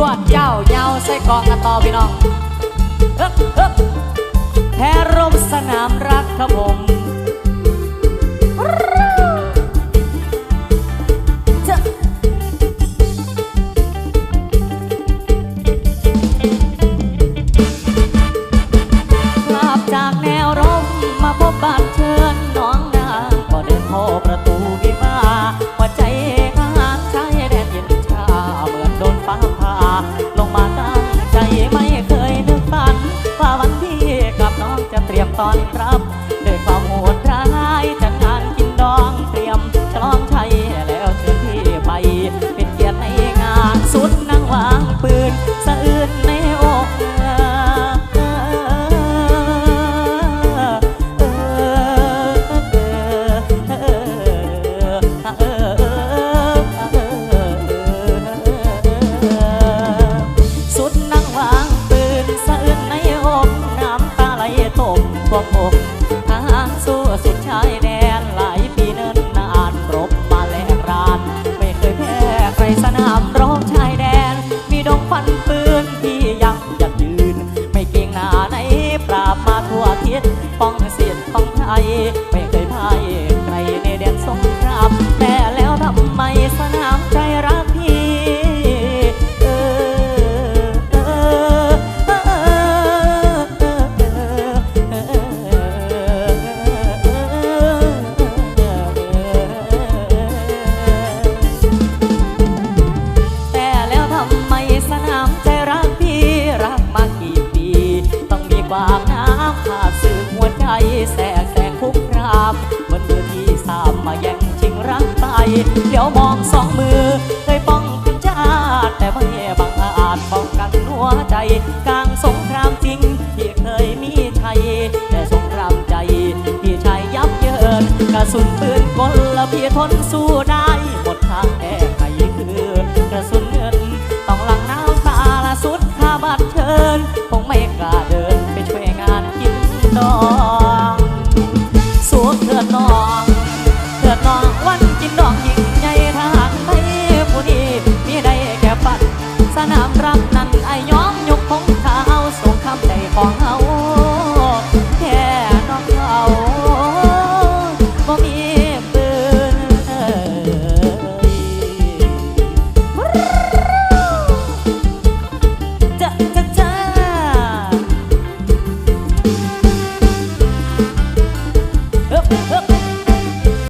ตรวดเจ้าเยาวใส่กองกันต่อพี่น้องแพ้ร่มสนามรักครับผม ตอนรับ ตกพกทหารสู้สุดชายแดนหลายปีเนิ่นนานรบมาแลกราน ไม่เคยแพ้ใครสนามรบชายแดน มีดงฟันปืนที่ยังหยัดยืน ไม่เก่งหนาในปราบมาทั่วทิศป้องเสียนป้องไทยไม่เคยพ่ายากน้ำขาดสื่อหัวใจแสกแสงคุกครามมันเมื่อที่สามมาแย่งชิงรักไปเดี๋ยวมองสองมือเคยป้องกันชาติแต่ไม่บังอาจป้องกันหัวใจกลางสงครามจริงที่เคยมีชัยแต่สงครามใจที่ชายยับเยินกระสุนปืนกลละพี่ทนสู้ได้หมดทางแก้ไขคือกระสุนเงินต้องหลังน้ำตาละสุดขาบัดเชิญคงไม่กล้า บ่เฮาแค่น้องเขาบ่มีปืน